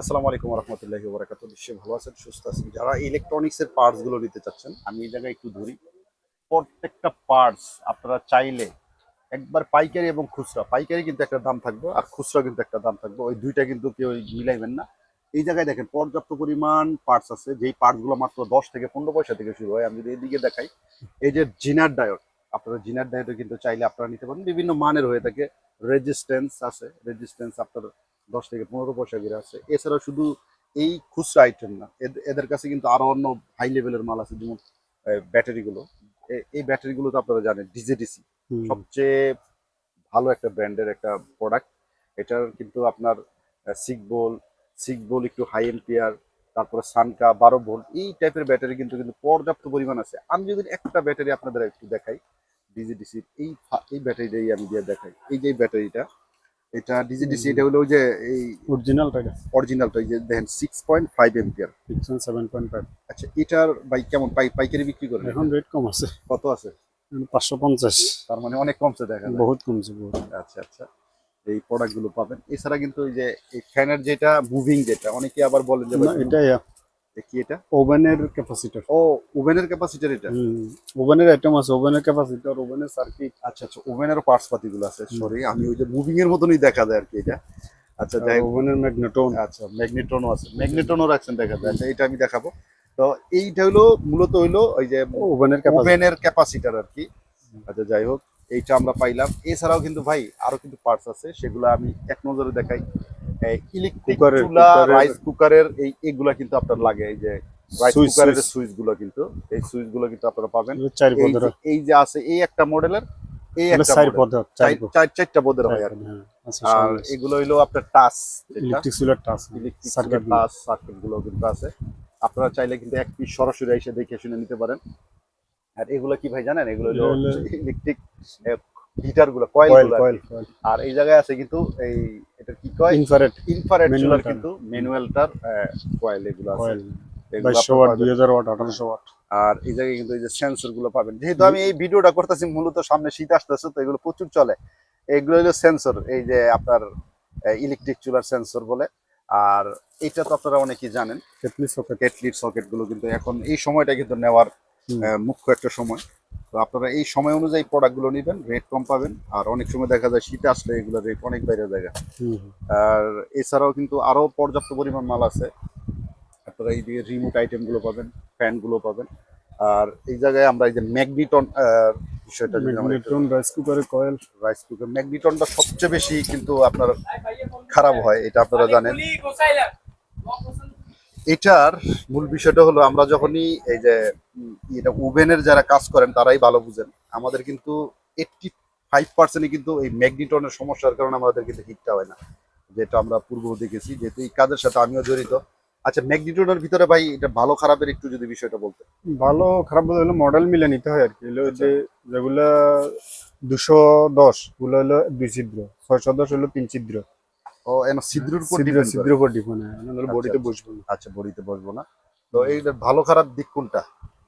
আসসালামু আলাইকুম রহমতুল্লাহি ওবরাকাত নিশ্চয়ই ভালো আছেন, সুস্থ আছেন। যারা ইলেকট্রনিক্স এর পার্টসগুলো নিতে চাচ্ছেন, আমি এই জায়গায় একটু ধরি। প্রত্যেকটা পার্টস আপনারা চাইলে একবার পাইকারি এবং খুচরা। পাইকারি কিন্তু একটা দাম থাকবে আর খুচরা কিন্তু একটা দাম থাকবে। ওই দুইটা কিন্তু কেউ মিলাইবেন না। এই জায়গায় দেখেন, পর্যাপ্ত পরিমাণ পার্টস আছে। যেই পার্টসগুলো মাত্র দশ থেকে পনেরো পয়সা থেকে শুরু হয়, আমি যদি এদিকে দেখাই, এই যে জিনার ডায়োড আপনারা জিনার ডায়োডও কিন্তু চাইলে আপনারা নিতে পারেন। বিভিন্ন মানের হয়ে থাকে। রেজিস্ট্যান্স আছে রেজিস্ট্যান্স আপনার দশ থেকে পনেরো পয়সা করে আছে। এছাড়া শুধু এই খুচরা আইটেম না এদের কাছে কিন্তু আরও অন্য হাই লেভেলের মাল আছে যেমন ব্যাটারি গুলো। এই ব্যাটারি গুলো তো আপনারা জানেন ডিজেডিসি সবচেয়ে ভালো একটা ব্র্যান্ডের একটা প্রোডাক্ট এটার কিন্তু আপনার সিক বোল সিক বোল একটু হাই এম্পিয়ার তারপরে সানকা বারো ভোল্ট এই টাইপের ব্যাটারি কিন্তু কিন্তু পর্যাপ্ত পরিমাণ আছে। আমি যদি একটা ব্যাটারি আপনাদের একটু দেখাই ডিজিডিসি এই এই ব্যাটারিটাই আমি দিয়ে দেখাই। এই যে ব্যাটারিটা এটা ডিজিডিসি এটা হলো যে এই অরিজিনালটা অরিজিনালটা যে দেখেন six point five ampere seven point five আচ্ছা এটার বাই কেমন? পাই পাইকারি বিক্রি করেন? এখন রেট কম আছে। কত আছে? পাঁচশো পঞ্চাশ। তার মানে অনেক কমছে দেখা বহুত কমছে বহুত। আচ্ছা আচ্ছা। এই প্রোডাক্টগুলো পাবেন। এছাড়া কিন্তু এই যে এই ফ্যানের যেটা মুভিং যেটা অনেকে আবার বলেন যে না, এটা এ কি এটা? ওভেনের ক্যাপাসিটর ও ওভেনের ক্যাপাসিটার এটা? ওভেনের আইটেম আছে ওভেনের ক্যাপাসিটর ওভেনের সার্কিট আচ্ছা আচ্ছা ওভেনের পার্টস পাতি গুলো আছে সরি আমি ওই যে মুভিং এর মতনই দেখা যায় আর কি এটা। আচ্ছা যাই। ওভেনের ম্যাগনেটন আচ্ছা ম্যাগনেটনও আছে ম্যাগনেটনও রাখছেন দেখা যায়। আচ্ছা এটা আমি দেখাবো। তো এইটা হলো মূলত হইল ওই যে ওভেনের ওভেনের ক্যাপাসিটার আর কি। আচ্ছা যাই হোক এইটা আমরা পাইলাম। এছাড়াও কিন্তু ভাই আরও কিন্তু পার্টস আছে সেগুলো আমি এক নজরে দেখাই। ইলেকট্রিক চুলা রাইস কুকারের এই এগুলা কিন্তু আপনার লাগে এই যে রাইস সুইচ, কুকারের সুইচ। সুইচগুলো কিন্তু এই সুইচগুলো কিন্তু আপনারা পাবেন। এই যে- আছে এই একটা মডেলের এই একটা পদের চারটা হয় আর আর এগুলো হইল আপনার টাচ ইলেকট্রিক চুলারটা আছে ইলেকট্রিক সার্কিট টাচ সার্কিটগুলো। কিন্তু আছে। আপনারা চাইলে কিন্তু এক পিস সরাসরি এসে দেখে শুনে নিতে পারেন। আর এগুলো কি ভাই জানেন? এগুলো ইলেকট্রিক হিটারগুলো কয়েল আর এই জায়গায় আছে কিন্তু এই এটা কি কয়? ইনফ্রারেড কিন্তু ম্যানুয়ালটার কয়েল এগুলো আছে। বাইশশো ওয়াট দুই হাজার ওয়াট আঠারোশো ওয়াট আর এই জায়গায় কিন্তু এই যে সেন্সরগুলো পাবেন। যেহেতু আমি এই ভিডিওটা করতেছি মূলত সামনে শীত আসতেছে তো এগুলো প্রচুর চলে। এগুলো হলো সেন্সর এই যে আপনার ইলেকট্রিক চুলার সেন্সর বলে। আর এটা তো আপনারা অনেকেই জানেন। কেটলি সকেট কেটলির সকেটগুলো কিন্তু এখন এই সময়টা কিন্তু নেওয়ার মুখ্য একটা সময়। তো আপনারা এই সময় অনুযায়ী প্রোডাক্টগুলো নেবেন রেট কম পাবেন। আর অনেক সময় দেখা যায় শীতে আসলে এগুলো রেট অনেক বাইরে জায়গা। আর এছাড়াও কিন্তু আরও পর্যাপ্ত পরিমাণ মাল আছে। আপনারা এই দিকে রিমোট আইটেমগুলো পাবেন ফ্যানগুলো পাবেন। আর এই জায়গায় আমরা এই যে ম্যাগনিটন বিষয়টা ম্যাগনেটন রাইস কুকারের কয়েল রাইস কুকার ম্যাগনিটনটা সবচেয়ে বেশি কিন্তু আপনার খারাপ হয় এটা আপনারা জানেন। এটার মূল বিষয়টা হলো আমরা যখনই এই যে এটা ওভেনের যারা কাজ করেন তারাই ভালো বুঝেন। আমাদের কিন্তু এইটটি ফাইভ পার্সেন্টই কিন্তু এই ম্যাগনিটনের সমস্যার কারণে আমাদের কিন্তু হিটটা হয় না, যেটা আমরা পূর্ব দেখেছি। যেহেতু এই কাজের সাথে আমিও জড়িত। আচ্ছা ম্যাগনিটনের ভিতরে ভাই, এটা ভালো খারাপের একটু যদি বিষয়টা বলতে ভালো খারাপ বলতে হলো মডেল মিলে নিতে হয় আর কি। হলো। যে, যেগুলা দুশো দশগুলো হলো দুই ছিদ্র। ছয়শো দশ হলো তিন ছিদ্র। ও এন ছিদ্রের উপর উপর ডিপেন্ড আচ্ছা, বডিতে আচ্ছা। বসবো না। আচ্ছা বড়িতে বসবো না। তো ভালো খারাপ দিক কোনটা?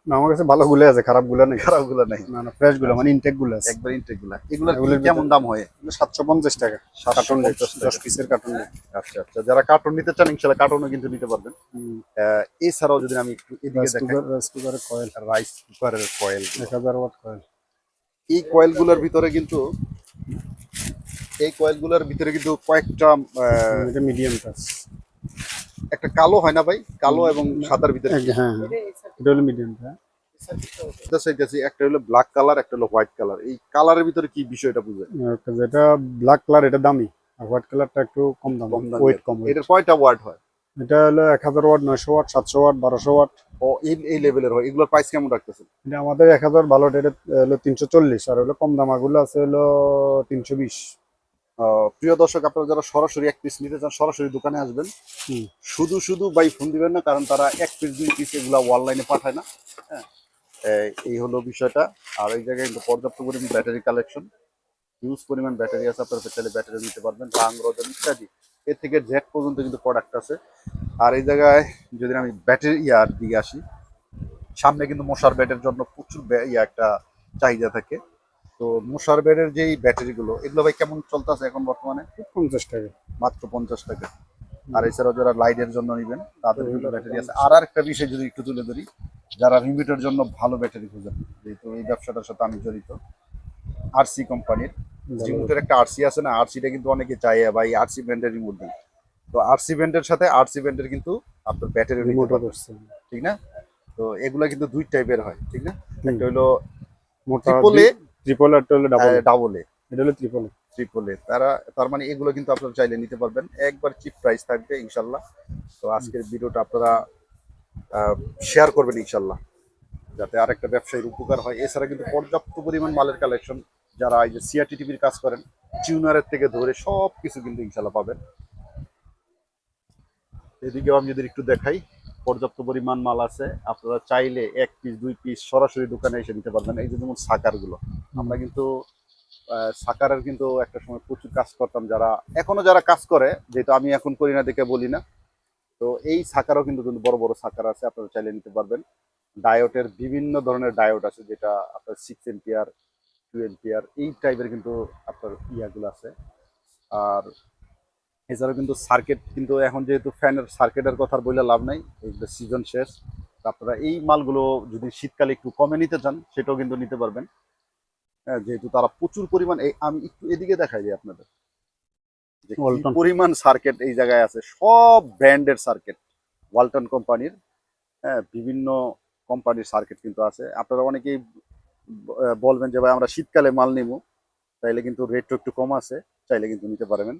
না, আমার কাছে ভালো গুলো আছে খারাপগুলো নেই। খারাপগুলো নাই। না না ফ্রেশগুলো মানে ইনটেকগুলো আছে। একবার ইনটেকগুলা। এগুলা কেমন দাম হয়? সাতশো পঞ্চাশ টাকা। কার্টন 750 টাকা। পিসের কার্টন আচ্ছা আচ্ছা। যারা কার্টুন নিতে চান কার্টুনও কিন্তু নিতে পারবেন। এছাড়াও যদি আমি একটু এদিকে রাইস দেখাই রাইস কুকারের কয়েল রাইস কুকারের কয়েল ওয়াট কয়েল এই কয়েলগুলোর ভিতরে কিন্তু এই কয়েলগুলোর ভিতরে কিন্তু কয়েকটা এটা মিডিয়াম টাচ একটা কালো হয় না ভাই? কালো এবং সাদার ভিতরে। হ্যাঁ হ্যাঁ। এটা হলো মিডিয়াম টা দুটো side আছে, একটা হলো ব্ল্যাক কালার একটা হলো হোয়াইট কালার এই কালারের ভিতরে কি বিষয়টা বুঝে ব্ল্যাক কালার এটা দামি। আর হোয়াইট কালারটা একটু কম দাম ওয়েট কম। এটার কয়টা হয়? এটা হলো এক হাজার ওয়াট নয়শো ওয়াট সাতশো ওয়াট বারোশো ওয়াট ও এই এই লেভেলের হয়। এগুলোর প্রাইস কেমন রাখতেছেন? এটা আমাদের এক হাজার ভালো এটা হলো তিনশো চল্লিশ। আর হলো কম দামাগুলো আছে হলো তিনশো বিশ। প্রিয় দর্শক আপনারা যারা সরাসরি এক পিস নিতে চান সরাসরি দোকানে আসবেন। শুধু শুধু বাই ফোন দিবেন না কারণ তারা এক পিস দুই পিস এগুলা অনলাইনে পাঠায় না। হ্যাঁ? এই- হলো বিষয়টা। আর এই জায়গায় কিন্তু পর্যাপ্ত পরিমাণ ব্যাটারি কালেকশন হিউজ পরিমাণ ব্যাটারি আছে আপনারা চাইলে ব্যাটারি নিতে পারবেন রাং রজন ইত্যাদি। এর থেকে জ্যাক পর্যন্ত কিন্তু প্রোডাক্ট আছে। আর এই জায়গায় যদি আমি ব্যাটারি ইয়ার দিকে আসি সামনে কিন্তু মশার ব্যাটের জন্য প্রচুর ব্যা- ইয়া একটা চাহিদা থাকে। তো মশার ব্যাটের যেই ব্যাটারিগুলো এগুলো ভাই কেমন চলতেছে এখন বর্তমানে? পঞ্চাশ টাকা। মাত্র পঞ্চাশ টাকা। আর এছাড়াও যারা লাইটের জন্য নেবেন তাদের ব্যাটারি আছে। আর একটা বিষয় যদি একটু তুলে ধরি যারা রিমিটের জন্য ভালো ব্যাটারি খুঁজেন যেহেতু এই ব্যবসাটার সাথে আমি জড়িত আরসি কোম্পানির। রিমোটের একটা আরসি আছে না আরসিটা কিন্তু অনেকে চায় ভাই আরসি ব্র্যান্ডের রিমোট দিই। তো আরসি ব্র্যান্ডের সাথে আরসি ব্র্যান্ডের কিন্তু আপনার ব্যাটারি করছে। ঠিক না? তো এগুলা কিন্তু দুই টাইপের হয় ঠিক না। একটা হলো মোটা ট্রিপল একটা হলো ডাবল ডাবল এ। এটা হলো ট্রিপল ট্রিপল এ। তারা তার মানে এগুলো কিন্তু আপনারা চাইলে নিতে পারবেন। একবার চিপ প্রাইস থাকবে ইনশাল্লাহ। তো আজকের ভিডিওটা আপনারা শেয়ার করবেন ইনশাল্লাহ। যাতে আরেকটা ব্যবসায়ীর উপকার হয়। এছাড়া কিন্তু পর্যাপ্ত পরিমাণ মালের কালেকশন যারা এই যে সিআরটি টিভির কাজ করেন টিউনারের থেকে ধরে সব কিছু কিন্তু ইনশাল্লাহ পাবেন। এদিকেও আমি যদি একটু দেখাই পর্যাপ্ত পরিমাণ মাল আছে। আপনারা চাইলে এক পিস দুই পিস সরাসরি দোকানে এসে নিতে পারবেন। এই যে যেমন সাকারগুলো। আমরা কিন্তু সাকারের কিন্তু একটা সময় প্রচুর কাজ করতাম যারা, এখনও যারা কাজ করে, যেহেতু আমি এখন করি না দেখে বলি না। তো এই সাকারও কিন্তু বড় বড় সাকার আছে, আপনারা চাইলে নিতে পারবেন। ডায়োটের বিভিন্ন ধরনের ডায়োড আছে, যেটা আপনার সিক্স এম্পিয়ার টু এম্পিয়ার এই টাইপের কিন্তু আপনার ইয়াগুলো আছে। আর এছাড়াও কিন্তু সার্কিট কিন্তু এখন যেহেতু ফ্যানের সার্কিটের কথা বলে লাভ নাই এই সিজন শেষ। আপনারা এই মালগুলো যদি শীতকালে একটু কমে নিতে চান, সেটাও কিন্তু নিতে পারবেন। হ্যাঁ যেহেতু তারা প্রচুর পরিমাণ এই আমি একটু এদিকে দেখাই দিই আপনাদের। পরিমাণ সার্কিট এই জায়গায় আছে সব ব্র্যান্ডের সার্কিট ওয়ালটন কোম্পানির হ্যাঁ বিভিন্ন কোম্পানির সার্কিট কিন্তু আছে। আপনারা অনেকেই বলবেন যে ভাই আমরা শীতকালে মাল নিব তাইলে কিন্তু রেটটা একটু কম আছে চাইলে কিন্তু নিতে পারবেন।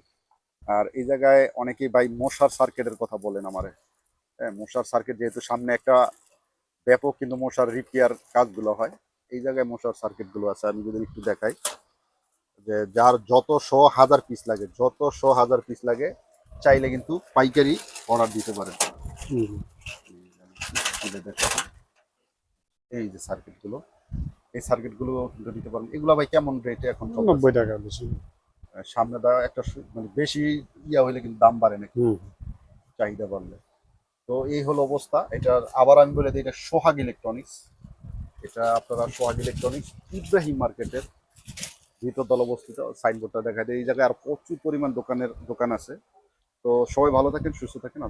আর এই জায়গায় অনেকেই ভাই মশার সার্কিটের কথা বলেন আমারে। হ্যাঁ মশার সার্কিট যেহেতু সামনে একটা ব্যাপক কিন্তু মশার রিপেয়ার কাজগুলো হয়। এই জায়গায় মশার সার্কিটগুলো আছে আমি যদি একটু দেখাই যে যার যত শ হাজার পিস লাগে যত শ হাজার পিস লাগে চাইলে কিন্তু পাইকারি অর্ডার দিতে পারেন। এই যে সার্কিটগুলো এই সার্কিটগুলো কিন্তু দিতে পারেন। এগুলো ভাই কেমন রেটে এখন নব্বই টাকা বেশি। সামনে দেওয়া একটা মানে বেশি ইয়া হইলে কিন্তু দাম বাড়ে নাকি? চাহিদা বাড়লে। তো এই হলো অবস্থা। এটা আবার আমি বলে দিই এটা সোহাগ ইলেকট্রনিক্স এটা আপনারা সোহাগ ইলেকট্রনিক্স ইব্রাহিম মার্কেটের ভিতর দল অবস্থিত সাইনবোর্ডটা দেখা যায়। এই জায়গায় আর প্রচুর পরিমাণ দোকানের দোকান আছে। তো সবাই ভালো থাকেন, সুস্থ থাকেন